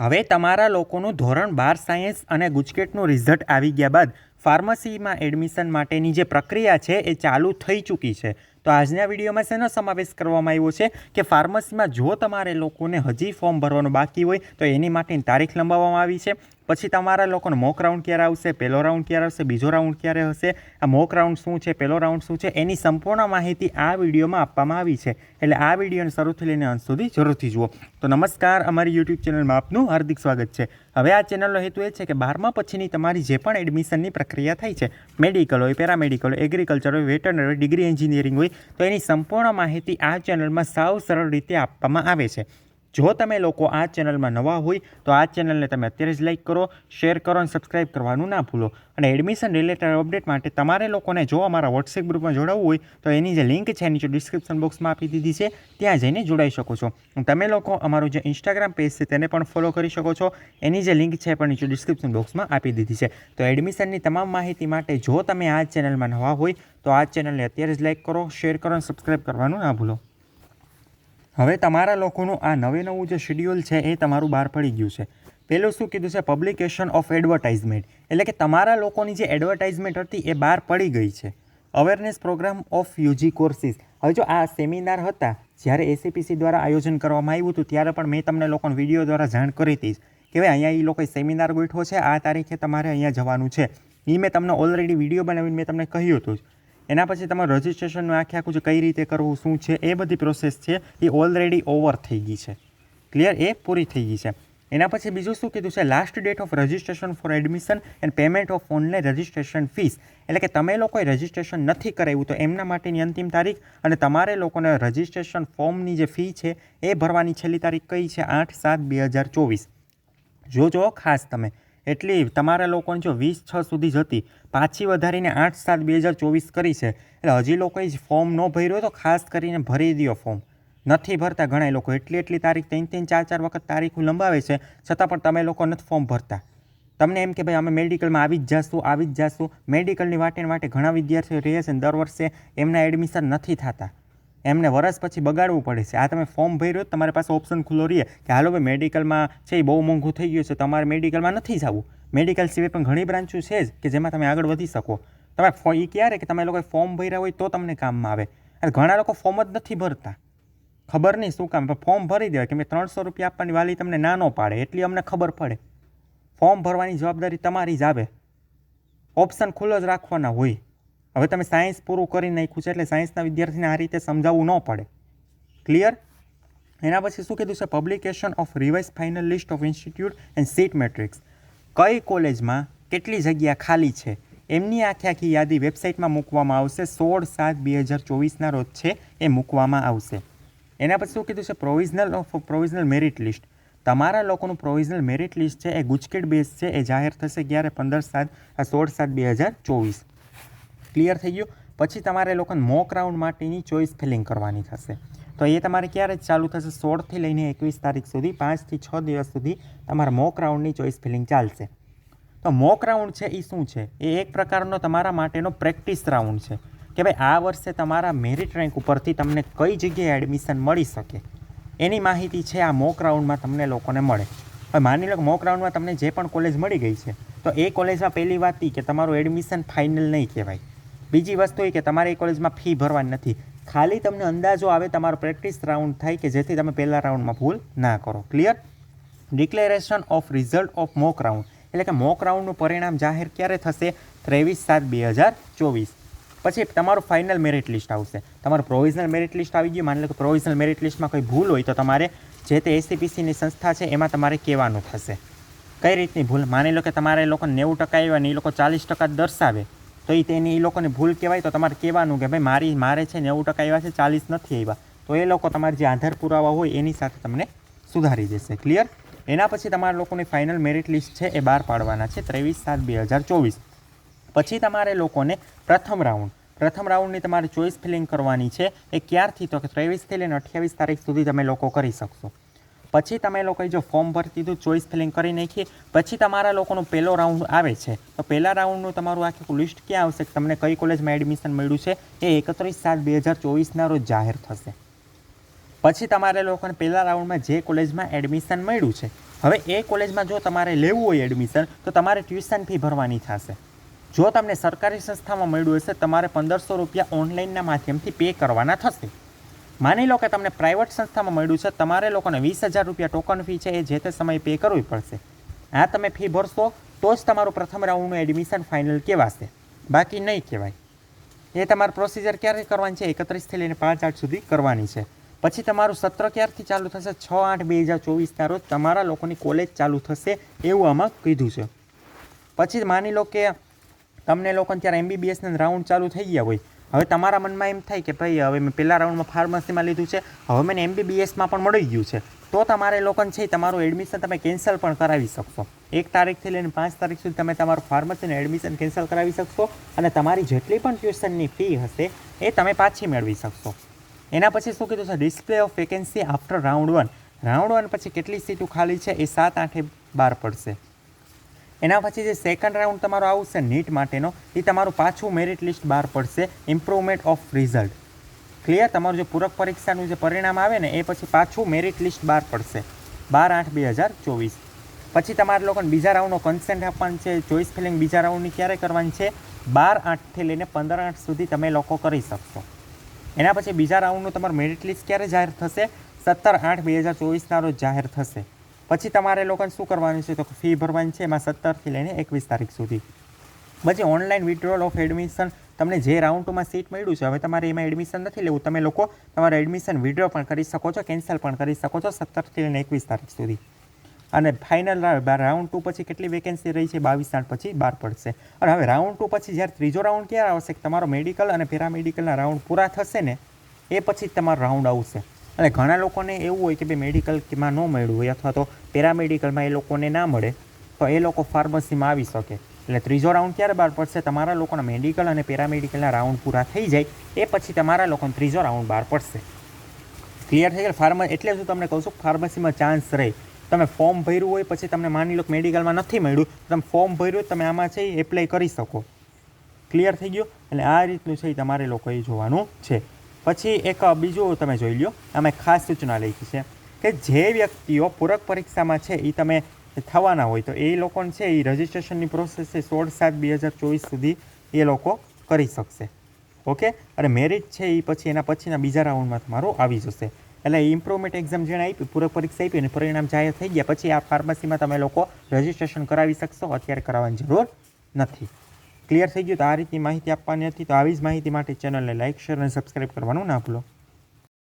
હવે તમારા લોકોનું ધોરણ બાર સાયન્સ અને ગુજકેટનું રિઝલ્ટ આવી ગયા બાદ ફાર્મસીમાં એડમિશન માટેની જે પ્રક્રિયા છે એ ચાલુ થઈ ચૂકી છે. તો આજના વિડીયોમાં શેનો સમાવેશ કરવામાં આવ્યો છે કે ફાર્મસીમાં જો તમારે લોકોને હજી ફોર્મ ભરવાનું બાકી હોય, તો એની માટેની તારીખ લંબાવવામાં આવી છે. પછી તમારા લોકોનો મોક રાઉન્ડ ક્યારે આવશે પહેલો રાઉન્ડ ક્યારે આવશે, બીજો રાઉન્ડ ક્યારે હશે, આ મોક રાઉન્ડ શું છે પહેલો રાઉન્ડ શું છે, એની સંપૂર્ણ માહિતી આ વિડીયોમાં આપવામાં આવી છે. એટલે આ વિડીયોને શરૂથી લઈને અંત સુધી જરૂરથી જુઓ. તો નમસ્કાર, અમારી યુટ્યુબ ચેનલમાં આપનું હાર્દિક સ્વાગત છે. હવે આ ચેનલનો હેતુ એ છે કે બારમા પછીની તમારી જે પણ એડમિશનની પ્રક્રિયા થાય છે. મેડિકલ હોય પેરામેડિકલ હોય એગ્રીકલ્ચર હોય વેટરનરી હોય ડિગ્રી એન્જિનિયરિંગ હોય, તો એની સંપૂર્ણ માહિતી આ ચેનલમાં સાવ સરળ રીતે આપવામાં આવે છે. જો તમે લોકો આ ચેનલમાં નવા હોય, તો આ ચેનલને તમે અત્યારે જ લાઇક કરો, શેર કરો અને સબસ્ક્રાઇબ કરવાનું ના ભૂલો. અને એડમિશન રિલેટેડ અપડેટ માટે તમારે લોકોને જો અમારા વોટ્સએપ ગ્રુપમાં જોડાવવું હોય, તો એની જે લિંક છે નીચે ડિસ્ક્રિપ્શન બોક્સમાં આપી દીધી છે, ત્યાં જઈને જોડાઈ શકો છો. તમે લોકો અમારું જે ઇન્સ્ટાગ્રામ પેજ છે, તેને પણ ફોલો કરી શકો છો. એની જે લિંક છે પણ નીચે ડિસ્ક્રિપ્શન બોક્સમાં આપી દીધી છે. તો એડમિશનની તમામ માહિતી માટે જો તમે આ ચેનલમાં નવા હોય, તો આ ચેનલને અત્યારે જ લાઇક કરો, શેર કરો અને સબસ્ક્રાઇબ કરવાનું ના ભૂલો. હવે તમારા લોકોનું આ નવે નવું જે શેડ્યુલ છે એ તમારું બહાર પડી ગયું છે. પહેલું શું કીધું છે? પબ્લિકેશન ઓફ એડવર્ટાઇઝમેન્ટ એટલે કે તમારા લોકોની જે એડવર્ટાઇઝમેન્ટ હતી એ બહાર પડી ગઈ છે. Awareness programme of UG courses હવે જો આ સેમિનાર હતા, જ્યારે એસીપીસી દ્વારા આયોજન કરવામાં આવ્યું હતું, ત્યારે પણ મેં તમને લોકોને વીડિયો દ્વારા જાણ કરી હતી કે ભાઈ અહીંયા એ લોકોએ સેમિનાર ગોઠવો છે, આ તારીખે તમારે અહીંયા જવાનું છે. એ મેં તમને ઓલરેડી વીડિયો બનાવીને મેં તમને કહ્યું હતું એના પછી તમારું રજિસ્ટ્રેશનનું આખે આખું જે કઈ રીતે કરવું, શું છે, એ બધી પ્રોસેસ છે, એ ઓલરેડી ઓવર થઈ ગઈ છે. ક્લિયર એ પૂરી થઈ ગઈ છે. એના પછી બીજું શું કીધું છે? Last date of registration for admission and payment of online registration fees એટલે કે તમે લોકોએ રજિસ્ટ્રેશન નથી કરાવ્યું તો એમના માટેની અંતિમ તારીખ અને તમારે લોકોને રજિસ્ટ્રેશન ફોર્મની જે ફી છે એ ભરવાની છેલ્લી તારીખ કઈ છે? આઠ સાત બે હજાર ચોવીસ. જોજો ખાસ તમે. એટલી તમારા લોકોને જો વીસ, છ સુધી જતી પાછી વધારીને આઠ, સાત, બે હજાર ચોવીસ કરી છે. એટલે હજી લોકોએ જ ફોર્મ ન ભર્યો તો ખાસ કરીને ભરી દો ફોર્મ. નથી ભરતા ઘણા લોકો. એટલી એટલી તારીખ, ત્રણ ત્રણ, ચાર ચાર વખત તારીખો લંબાવે છે. છતાં પણ તમે લોકો નથી ફોર્મ ભરતા. તમને એમ કે ભાઈ અમે મેડિકલમાં આવી જ જાશું, આવી જ જાશું. મેડિકલની વાટે વાટે ઘણા વિદ્યાર્થીઓ રહે છે દર વર્ષે એમના એડમિશન નથી થતા. એમને વરસ પછી બગાડવું પડે છે. આ તમે ફોર્મ ભર્યો, તમારી પાસે ઓપ્શન ખુલ્લો રહીએ કે હાલો ભાઈ મેડિકલમાં છે એ બહુ મોંઘું થઈ ગયું છે તમારે મેડિકલમાં નથી જવું. મેડિકલ સિવાય પણ ઘણી બ્રાન્ચો છે જ કે જેમાં તમે આગળ વધી શકો. તમે એ ક્યારે કે તમે લોકોએ ફોર્મ ભર્યા હોય તો તમને કામમાં આવે. અને ઘણા લોકો ફોર્મ જ નથી ભરતા. ખબર નહીં શું કામ ફોર્મ ભરી દેવાય. કે મેં ત્રણસો રૂપિયા આપવાની વાલી તમને ના ન પાડે, એટલી અમને ખબર પડે. ફોર્મ ભરવાની જવાબદારી તમારી જ આવે. ઓપ્શન ખુલ્લો જ રાખવાના હોય. હવે તમે સાયન્સ પૂરું કરી નાખ્યું છે એટલે સાયન્સના વિદ્યાર્થીને આ રીતે સમજાવવું ન પડે. ક્લિયર એના પછી શું કીધું છે? Publication of revise final list of institute and seat matrix કઈ કોલેજમાં કેટલી જગ્યા ખાલી છે? એમની આખી આખી યાદી વેબસાઇટમાં મૂકવામાં આવશે. સોળ સાત બે હજાર ચોવીસના રોજ છે એ મૂકવામાં આવશે. એના પછી શું કીધું છે? Provisional of provisional merit list તમારા લોકોનું પ્રોવિઝનલ મેરિટ લિસ્ટ છે એ ગુજકેટ બેઝ છે, એ જાહેર થશે ક્યારે? પંદર સાત સોળ સાત બે હજાર ચોવીસ. ક્લિયર થઈ ગયું. પછી તમારે લોકોને મોક રાઉન્ડ માટેની ચોઈસ ફિલિંગ કરવાની થશે. તો એ તમારે ક્યારે ચાલુ થશે? સોળથી લઈને એકવીસ તારીખ સુધી, પાંચથી છ દિવસ સુધી તમારા મોક રાઉન્ડની ચોઈસ ફિલિંગ ચાલશે. તો મોક રાઉન્ડ છે એ શું છે? એ એક પ્રકારનો તમારા માટેનો પ્રેક્ટિસ રાઉન્ડ છે કે ભાઈ આ વર્ષે તમારા મેરિટ રેન્ક ઉપરથી તમને કઈ જગ્યાએ એડમિશન મળી શકે? એની માહિતી છે આ મોક રાઉન્ડમાં તમને લોકોને મળે. હવે માની લો કે મોક રાઉન્ડમાં તમને જે પણ કોલેજ મળી ગઈ છે, તો એ કોલેજમાં પહેલી વાત એ કે તમારું એડમિશન ફાઇનલ નહીં કહેવાય. બીજી વસ્તુ એ કે તમારે એ કોલેજમાં ફી ભરવાની નથી. ખાલી તમને અંદાજો આવે તમારો પ્રેક્ટિસ રાઉન્ડ થાય કે જેથી તમે પહેલા રાઉન્ડમાં ભૂલ ના કરો. Clear declaration of result of mock round એટલે કે મોક રાઉન્ડનું પરિણામ જાહેર ક્યારે થશે? ત્રેવીસ સાત બે હજાર ચોવીસ. પછી તમારું ફાઇનલ મેરિટ લિસ્ટ આવશે. તમારું પ્રોવિઝનલ મેરિટ લિસ્ટ આવી ગયું. માની લો કે પ્રોવિઝનલ મેરિટ લિસ્ટમાં કોઈ ભૂલ હોય તો તમારે જે તે એસીપીસીની સંસ્થા છે એમાં તમારે કહેવાનું થશે. કઈ રીતની ભૂલ? માની લો કે તમારે એ લોકોને નેવું ટકા આવ્યા ને એ લોકો ચાલીસ ટકા દર્શાવે. તો એ તેની એ લોકોને ભૂલ કહેવાય તો તમારે કહેવાનું કે ભાઈ મારી, મારે છે નેવું ટકા આવ્યા છે, ચાલીસ નથી આવ્યા તો એ લોકો તમારે જે આધાર પુરાવા હોય એની સાથે તમને સુધારી દેશે. ક્લિયર એના પછી તમારા લોકોની ફાઇનલ મેરિટ લિસ્ટ છે એ બહાર પાડવાના છે, ત્રેવીસ સાત બે હજાર ચોવીસ. પછી તમારે લોકોને પ્રથમ રાઉન્ડ પ્રથમ રાઉન્ડની તમારે ચોઈસ ફિલિંગ કરવાની છે, એ ક્યારથી તો કે ત્રેવીસથી લઈને અઠ્યાવીસ તારીખ સુધી તમે લોકો કરી શકશો. પછી તમે લોકોએ જો ફોર્મ ભરી દીધું ચોઈસ ફિલિંગ કરી નાખી, પછી તમારા લોકોનો પહેલો રાઉન્ડ આવે છે. તો પહેલા રાઉન્ડનું તમારું આખું લિસ્ટ ક્યાં આવશે? તમને કઈ કોલેજમાં એડમિશન મળ્યું છે? એ એકત્રીસ સાત બે હજાર ચોવીસના રોજ જાહેર થશે. પછી તમારે લોકોને પહેલા રાઉન્ડમાં જે કોલેજમાં એડમિશન મળ્યું છે. હવે એ કોલેજમાં જો તમારે લેવું હોય એડમિશન તો તમારે ટ્યુશન ફી ભરવાની થશે. જો તમને સરકારી સંસ્થામાં મળ્યું હશે, તમારે પંદરસો રૂપિયા ઓનલાઈનના માધ્યમથી પે કરવાના થશે. માની લો કે તમને પ્રાઇવેટ સંસ્થામાં મળ્યું છે, તમારે લોકોને વીસ હજાર રૂપિયા ટોકન ફી છે એ જે તે સમયે પે કરવી પડશે. આ તમે ફી ભરશો તો જ તમારું પ્રથમ રાઉન્ડનું એડમિશન ફાઇનલ કહેવાશે. બાકી નહીં કહેવાય. એ તમારે પ્રોસિજર ક્યારે કરવાની છે? એકત્રીસથી લઈને પાંચ આઠ સુધી કરવાની છે. પછી તમારું સત્ર ક્યારથી ચાલુ થશે? છ આઠ બે હજાર ચોવીસના રોજ તમારા લોકોની કોલેજ ચાલુ થશે એવું આમાં કીધું છે. પછી માની લો કે તમને લોકોને ત્યારે એમબીબીએસના રાઉન્ડ ચાલુ થઈ ગયા હોય. હવે તમારા મનમાં એમ થાય કે ભાઈ, હવે મેં પહેલા રાઉન્ડમાં ફાર્મસીમાં લીધું છે, હવે મને એમબીબીએસમાં પણ મળી ગયું છે. તો તમારે લોકોને છે તમારું એડમિશન તમે કેન્સલ પણ કરાવી શકશો. એક તારીખથી લઈને પાંચ તારીખ સુધી તમે તમારું ફાર્મસીનું એડમિશન કેન્સલ કરાવી શકશો અને તમારી જેટલી પણ ટ્યુશનની ફી હશે એ તમે પાછી મેળવી શકશો. એના પછી શું કીધું છે? Display of vacancy after round one round one પછી કેટલી સીટો ખાલી છે? એ સાત, આઠે બાર પડશે. એના પછી જે સેકન્ડ રાઉન્ડ તમારો આવશે નીટ માટેનો એ તમારું પાછું મેરિટ લિસ્ટ બહાર પડશે ઇમ્પ્રુવમેન્ટ ઓફ રિઝલ્ટ ક્લિયર તમારું જે પૂરક પરીક્ષાનું જે પરિણામ આવે ને, એ પછી પાછું મેરિટ લિસ્ટ બહાર પડશે. બાર આઠ બે હજાર ચોવીસ. પછી તમારે લોકોને બીજા રાઉન્ડનો કન્સેન્ટ આપવાનું છે ચોઈસ ફિલિંગ બીજા રાઉન્ડની ક્યારે કરવાની છે? બાર આઠથી લઈને પંદર આઠ સુધી તમે લોકો કરી શકશો. એના પછી બીજા રાઉન્ડનું તમારું મેરિટ લિસ્ટ ક્યારે જાહેર થશે? સત્તર આઠ બે હજાર ચોવીસના રોજ જાહેર થશે. પછી તમારે લોકોને શું કરવાનું છે? તો ફી ભરવાની છે, એમાં સત્તરથી લઈને એકવીસ તારીખ સુધી. પછી ઓનલાઈન વિડ્રોલ ઓફ એડમિશન તમને જે રાઉન્ડ ટુમાં સીટ મળ્યું છે, હવે તમારે એમાં એડમિશન નથી લેવું. તમે લોકો તમારે એડમિશન વિડ્રો પણ કરી શકો છો કેન્સલ પણ કરી શકો છો, સત્તરથી લઈને એકવીસ તારીખ સુધી. અને ફાઇનલ રાઉન્ડ ટુ પછી કેટલી વેકેન્સી રહી છે? બાવીસ આઠ પછી બહાર પડશે. અને હવે રાઉન્ડ ટુ પછી જ્યારે ત્રીજો રાઉન્ડ ક્યારે આવશે? તમારો મેડિકલ અને પેરામેડિકલના રાઉન્ડ પૂરા થશે ને, એ પછી જ તમારો રાઉન્ડ આવશે. અને ઘણા લોકોને એવું હોય કે ભાઈ મેડિકલમાં ન મળ્યું હોય અથવા તો પેરામેડિકલમાં એ લોકોને ના મળે, તો એ લોકો ફાર્મસીમાં આવી શકે. એટલે ત્રીજો રાઉન્ડ ક્યારે બહાર પડશે? તમારા લોકોના મેડિકલ અને પેરામેડિકલના રાઉન્ડ પૂરા થઈ જાય, એ પછી તમારા લોકોને ત્રીજો રાઉન્ડ બહાર પડશે. ક્લિયર થઈ ગયેલ ફાર્મ એટલે હું તમને કહું છું ફાર્મસીમાં ચાન્સ રહે. તમે ફોર્મ ભર્યું હોય, પછી તમને માની લો કે મેડિકલમાં નથી મળ્યું તમે ફોર્મ ભર્યું તમે આમાં છે એપ્લાય કરી શકો. ક્લિયર થઈ ગયું? એટલે આ રીતનું છે એ તમારે લોકોએ જોવાનું છે. પછી એક બીજું તમે જોઈ લો અમે ખાસ સૂચના લખી છે કે જે વ્યક્તિઓ પૂરક પરીક્ષામાં છે એ તમે થવાના હોય તો એ લોકોને છે એ રજિસ્ટ્રેશનની પ્રોસેસ છે સોળ સાત બે હજાર ચોવીસ સુધી એ લોકો કરી શકશે. ઓકે? અને મેરિટ છે એ પછી એના પછીના બીજા રાઉન્ડમાં તમારું આવી જશે. એટલે ઇમ્પ્રુવમેન્ટ એક્ઝામ જેણે આપી, પૂરક પરીક્ષા આપી અને પરિણામ જાહેર થઈ ગયા, પછી આ ફાર્મસીમાં તમે લોકો રજિસ્ટ્રેશન કરાવી શકશો. અત્યારે કરાવવાની જરૂર નથી. ક્લિયર થઈ ગયું, તો આ રીતની માહિતી આપવાની હતી. તો આવી જ માહિતી માટે ચેનલને લાઇક શેર અને સબસ્ક્રાઈબ કરવાનું ના ભૂલો.